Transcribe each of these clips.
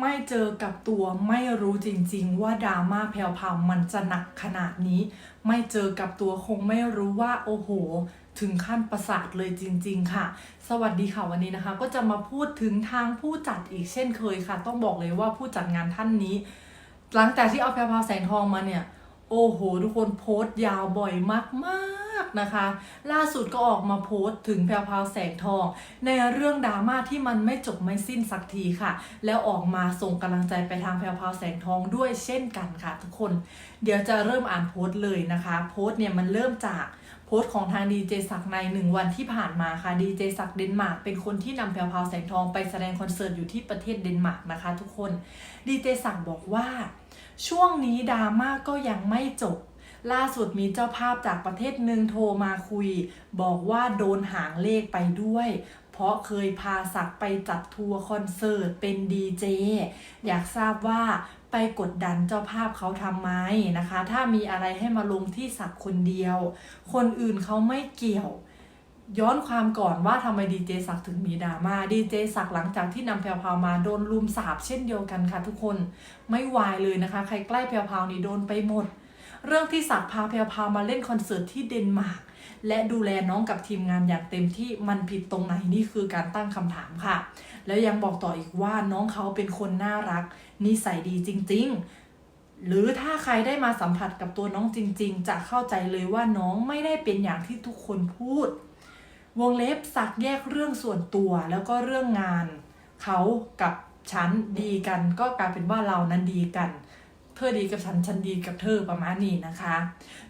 ไม่เจอกับตัวไม่รู้จริง ๆ ว่าดราม่าแพรวๆมันจะหนักขนาดนี้ ไม่เจอกับตัวคงไม่รู้ว่าโอ้โห ถึงขั้นประสาทเลยจริง ๆ ค่ะ สวัสดีค่ะวันนี้นะคะ ก็จะมาพูดถึงทางผู้จัดอีกเช่นเคยค่ะ ต้องบอกเลยว่าผู้จัดงานท่านนี้ หลังจากที่เอาแพรวๆแสงทองมาเนี่ย โอ้โห ทุกคนโพสต์ยาวบ่อยมากๆ นะคะ ล่าสุดก็ออกมาโพสต์ถึงแพรวพาวแสงทอง ในเรื่องดราม่าที่มันไม่จบไม่สิ้นสักทีค่ะ แล้วออกมาส่งกำลังใจไปทางแพรวพาวแสงทองด้วยเช่นกันค่ะทุกคน เดี๋ยวจะเริ่มอ่านโพสต์เลยนะคะ โพสต์เนี่ยมันเริ่มจากโพสต์ของทางดีเจศักในหนึ่งวันที่ผ่านมาค่ะดีเจศักเดนมาร์กเป็นคนที่นำแพรวพาวแสงทองไปแสดงคอนเสิร์ตอยู่ที่ประเทศเดนมาร์กนะคะ ทุกคนดีเจศักบอกว่า ช่วงนี้ดราม่าก็ยังไม่จบ ล่าสุดมีเจ้าภาพจากประเทศหนึ่งโทรมาคุย บอกว่าโดนหางเลขไปด้วย เพราะเคยพาสักไปจัดทัวร์คอนเสิร์ตเป็นดีเจอยากทราบว่าไปกดดันเจ้าภาพเขาทำไมนะคะ ถ้ามีอะไรให้มาลงที่สักคนเดียว คนอื่นเขาไม่เกี่ยวย้อนความก่อนว่าทำไมดีเจศักถึงมีดราม่าดีเจศักหลังจากที่นำแพรวพาวมาโดนลุมสาบเช่นเดียวกันค่ะทุกคน ไม่วายเลยนะคะ ใครใกล้แพรวพาวนี่โดนไปหมด เรื่องที่ศักพาแพรวพามาเล่นคอนเสิร์ตที่เดนมาร์กและดูแลน้องกับทีมงานอย่างเต็มที่มันผิดตรงไหนนี่คือการตั้งคำถามค่ะ แล้วยังบอกต่ออีกว่าน้องเขาเป็นคนน่ารัก นิสัยดีจริง ๆ หรือถ้าใครได้มาสัมผัสกับตัวน้องจริง ๆ จะเข้าใจเลยว่าน้องไม่ได้เป็นอย่างที่ทุกคนพูด วงเล็บสักแยกเรื่องส่วนตัวแล้วก็เรื่องงาน เขากับฉันดีกันก็กลายเป็นว่าเรานั้นดีกัน ธอดีกับฉัน ฉันดีกับเธอประมาณนี้นะคะ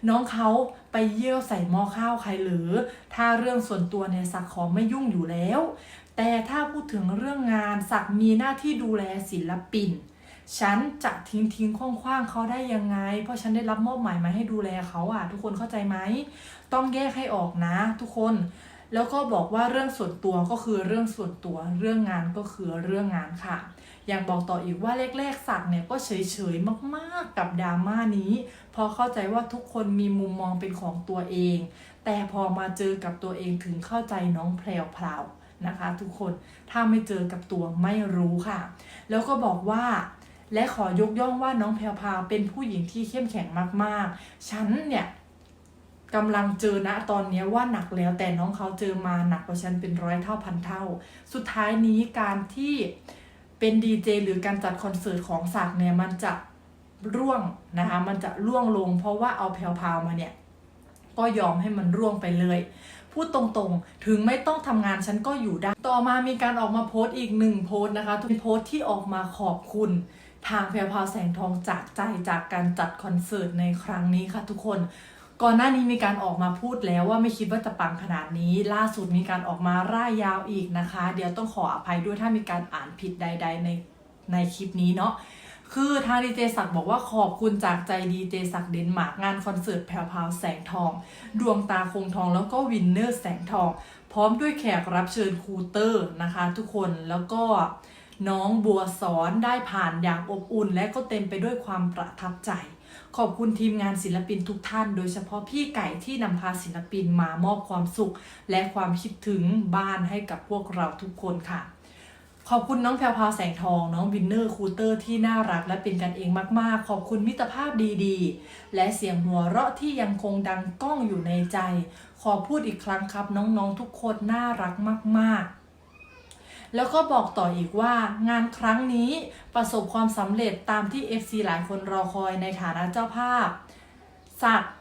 น้องเขาไปเยี่ยวใส่หม้อข้าวใครหรือ ถ้าเรื่องส่วนตัวเนี่ยสักขอไม่ยุ่งอยู่แล้ว แต่ถ้าพูดถึงเรื่องงานสักมีหน้าที่ดูแลศิลปิน ฉันจะทิ้งทิ้งคว้างคว้างเขาได้ยังไง เพราะฉันได้รับมอบหมายมาให้ดูแลเขาอะทุกคนเข้าใจไหม ต้องแยกให้ออกนะ ทุกคนแล้วก็บอกว่าเรื่องส่วนตัวก็คือเรื่องส่วนตัว เรื่องงานก็คือเรื่องงานค่ะ อยางบอกต่ออีกว่าแรกๆสักเนี่ยก็เฉยๆมากๆกับดราม่านี้ เพราะเข้าใจว่าทุกคนมีมุมมองเป็นของตัวเอง แต่พอมาเจอกับตัวเองถึงเข้าใจน้องแพรวพราวนะคะทุกคนถ้าไม่เจอกับตัวไม่รู้ค่ะ แล้วก็บอกว่าและขอยกย่องว่าน้องแพรวพาวเป็นผู้หญิงที่เข้มแข็งมากๆ ฉันเนี่ยกำลังเจอนะตอนนี้ว่าหนักแล้วแต่น้องเขาเจอมาหนักกว่าฉันเป็นร้อยเท่าพันเท่า สุดท้ายนี้การที่ เป็นดีเจหรือการจัดคอนเสิร์ตของศักเนี่ยมันจะร่วงนะคะมันจะร่วงลง เพราะว่าเอาแพรวพาวมาเนี่ยก็ยอมให้มันร่วงไปเลยพูดตรงๆ ถึงไม่ต้องทำงานฉันก็อยู่ได้ ต่อมามีการออกมาโพสต์อีกหนึ่งโพสต์นะคะเป็นโพสต์ที่ออกมาขอบคุณ ทางแพรวพาวแสงทองจากใจจากการจัดคอนเสิร์ตในครั้งนี้ค่ะทุกคน ก่อนหน้านี้มีการออกมาพูดแล้วว่าไม่คิดว่าจะปังขนาดนี้ ล่าสุดมีการออกมาร่ายยาวอีกนะคะ เดี๋ยวต้องขออภัยด้วยถ้ามีการอ่านผิดใด ๆ ในในคลิปนี้เนาะคือทางดีเจศักบอกว่าขอบคุณจากใจดีเจศักเดนมาร์กงานคอนเสิร์ตแพรวพราวแสงทอง ดวงตาคงทองแล้วก็วินเนอร์แสงทอง พร้อมด้วยแขกรับเชิญครูเตอร์นะคะทุกคนแล้วก็น้องบัวสอนได้ผ่านอย่างอบอุ่น และก็เต็มไปด้วยความประทับใจ ขอบคุณทีมงานศิลปินทุกท่าน โดยเฉพาะพี่ไก่ที่นำพาศิลปินมามอบความสุข และความคิดถึงบ้านให้กับพวกเราทุกคนค่ะ ขอบคุณน้องแพรวพาวแสงทอง น้องวินเนอร์คูเตอร์ที่น่ารักและเป็นกันเองมากๆ ขอบคุณมิตรภาพดีๆ และเสียงหัวเราะที่ยังคงดังก้องอยู่ในใจ ขอพูดอีกครั้งครับ น้องๆทุกคนน่ารักมากๆ แล้วก็บอกต่ออีกว่างานครั้งนี้ประสบความสำเร็จตามที่ FC หลายคนรอคอยในฐานะเจ้าภาพ สักดิ์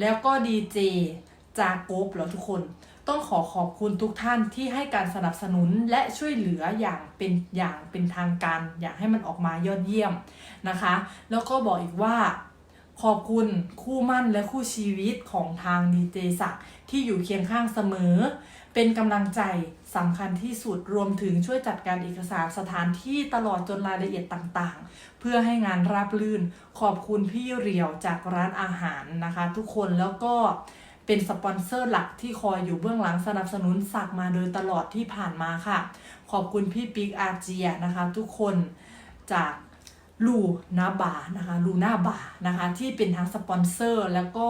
แล้วก็ดีเจจากโกบเหรอทุกคน ต้องขอขอบคุณทุกท่านที่ให้การสนับสนุนและช่วยเหลืออย่างเป็นอย่างเป็นทางการ อยากให้มันออกมายอดเยี่ยมนะคะ แล้วก็บอกอีกว่าขอบคุณคู่มั่นและคู่ชีวิตของทางดีเจศักที่อยู่เคียงข้างเสมอ เป็นกำลังใจสำคัญที่สุดรวมถึงช่วยจัดการเอกสารสถานที่ตลอดจนรายละเอียดต่างๆ เพื่อให้งานราบรื่น ขอบคุณพี่เรียวจากร้านอาหารนะคะ ทุกคนแล้วก็เป็นสปอนเซอร์หลักที่คอยอยู่เบื้องหลังสนับสนุนสักมาโดยตลอดที่ผ่านมาค่ะ ขอบคุณพี่ปิ๊กอาเจียนะคะ ทุกคนจากลูนาบานะคะลูนาบานะคะที่เป็นทั้งสปอนเซอร์แล้วก็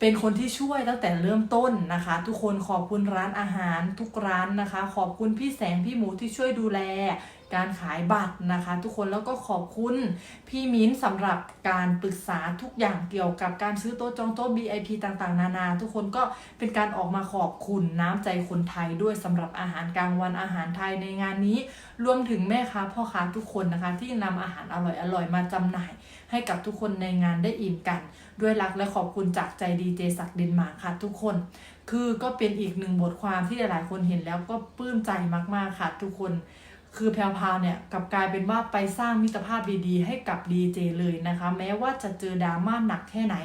เป็นคนที่ช่วยตั้งแต่เริ่มต้นนะคะ ทุกคนขอบคุณร้านอาหารทุกร้านนะคะ ขอบคุณพี่แสงพี่หมูที่ช่วยดูแล การขายบัตรนะคะ ทุกคนแล้วก็ขอบคุณพี่มิ้นสำหรับการปรึกษาทุกอย่างเกี่ยวกับการซื้อโต๊ะจองโต๊ะ VIP ต่างๆ นานา ทุกคนก็เป็นการออกมาขอบคุณน้ำใจคนไทยด้วยสำหรับอาหารกลางวันอาหารไทยในงานนี้ รวมถึงแม่ค้าพ่อค้าทุกคนนะคะ ที่นำอาหารอร่อยๆมาจำหน่าย ให้กับทุกคนในงานได้อิ่มกัน ด้วยรักและขอบคุณจากใจดีเจศักดิ์เดนมาร์กค่ะทุกคน คือก็เป็นอีกหนึ่งบทความที่หลายๆ คนเห็นแล้วก็ปลื้มใจมากๆค่ะทุกคนคือแพรวพาวเนี่ยกับกลายเป็นว่าไปสร้างมิตรภาพดีๆ ให้กับดีเจเลยนะคะ แม้ว่าจะเจอดราม่าหนักแค่ไหน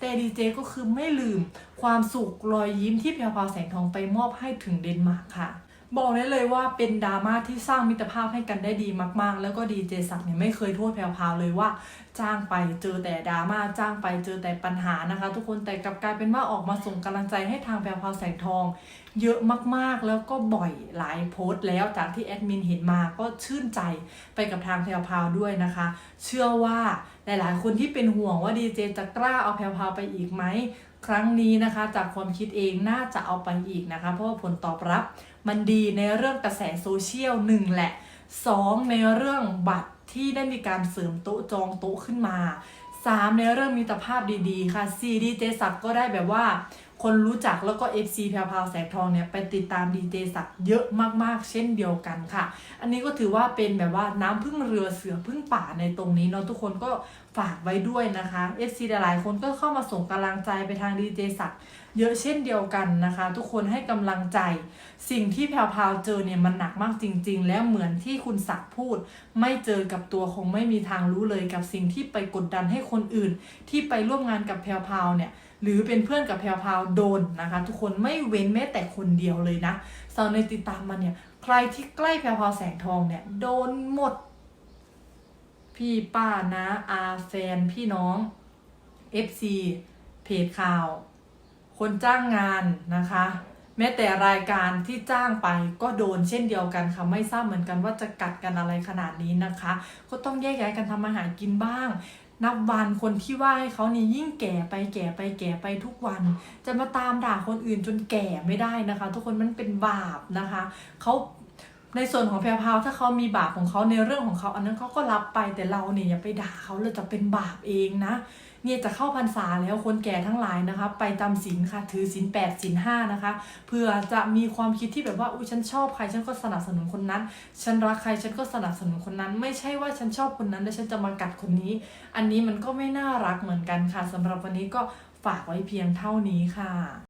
แต่ดีเจก็คือไม่ลืมความสุขรอยยิ้มที่แพรวพาวแสงทองไปมอบให้ถึงเดนมาร์กค่ะ บอกได้เลยว่าเป็นดราม่าที่สร้างมิตรภาพให้กันได้ดีมาก ๆ แล้วก็ดีเจศักเนี่ยไม่เคยโทษแพรวพราวเลยว่า จ้างไปเจอแต่ดราม่าจ้างไปเจอแต่ปัญหานะคะ ทุกคนแต่กลับกลายเป็นว่าออกมาส่งกำลังใจให้ทางแพรวพราวแสงทอง เยอะมากๆแล้วก็บ่อยหลายโพสต์แล้วจากที่แอดมินเห็นมาก็ชื่นใจไปกับทางแพรวพราวด้วยนะคะ เชื่อว่าหลายๆ คนที่เป็นห่วงว่าดีเจจะกล้าเอาแพรวพราวไปอีกไหมครั้งนี้นะคะจากความคิดเองน่าจะเอาไปอีกนะคะ เพราะว่าผลตอบรับ มันดีในเรื่องกระแสโซเชียลหนึ่งแหละ 2 ในเรื่องบัตรที่ได้มีการเสริมโต๊ะจองโต๊ะขึ้นมา 3 ในเรื่องมิตรภาพดีๆ ค่ะ 4 ดีเจศักก็ได้แบบว่า คนรู้จักแล้วก็ FC แพรพาวแสงทองเนี่ย ไปติดตามดีเจศักเยอะมากๆ เช่นเดียวกันค่ะ อันนี้ก็ถือว่าเป็นแบบว่าน้ำพึ่งเรือเสือพึ่งป่าในตรงนี้เนาะทุกคนก็ ฝากไว้ด้วยนะคะ FC หลายๆคนก็เข้ามาส่งกำลังใจไปทางดีเจศักดิ์เยอะเช่นเดียวกันนะคะ ทุกคนให้กำลังใจ สิ่งที่แพรวพราวเจอเนี่ยมันหนักมากจริง ๆ แล้วเหมือนที่คุณศักดิ์พูด ไม่เจอกับตัวคงไม่มีทางรู้เลยกับสิ่งที่ไปกดดันให้คนอื่น ที่ไปร่วมงานกับแพรวพราวเนี่ยหรือเป็นเพื่อนกับแพรวพราวโดนนะคะ ทุกคนไม่เว้นแม้แต่คนเดียวเลยนะสาวในติดตามมาเนี่ยใครที่ใกล้แพรวพราวแสงทองเนี่ยโดนหมด พี่ป้านะอาแฟนพี่น้อง FC เพจข่าว คนจ้างงานนะคะ แม้แต่รายการที่จ้างไปก็โดนเช่นเดียวกันค่ะ ไม่ทราบเหมือนกันว่าจะกัดกันอะไรขนาดนี้นะคะ ก็ต้องแยกย้ายกันทำอาหารกินบ้าง นับวันคนที่ว่าให้เขานี่ยิ่งแก่ไปแก่ไปแก่ไปทุกวัน จะมาตามด่าคนอื่นจนแก่ไม่ได้นะคะ ทุกคนมันเป็นบาปนะคะเขา ในส่วนของแพรวพาวถ้าเขามีบาปของเขาในเรื่องของเขาอันนั้นเขาก็รับไปแต่เราเนี่ยอย่าไปด่าเขาเลยจะเป็นบาปเองนะเนี่ยจะเข้าพรรษาแล้วคนแก่ทั้งหลายนะคะ ไปตามศีลค่ะ ถือศีลแปดศีลห้านะคะเพื่อจะมีความคิดที่แบบว่าอุ้ยฉันชอบใครฉันก็สนับสนุนคนนั้น ฉันรักใครฉันก็สนับสนุนคนนั้น ไม่ใช่ว่าฉันชอบคนนั้นแล้วฉันจะมากัดคนนี้ อันนี้มันก็ไม่น่ารักเหมือนกันค่ะสำหรับวันนี้ก็ฝากไว้เพียงเท่านี้ค่ะ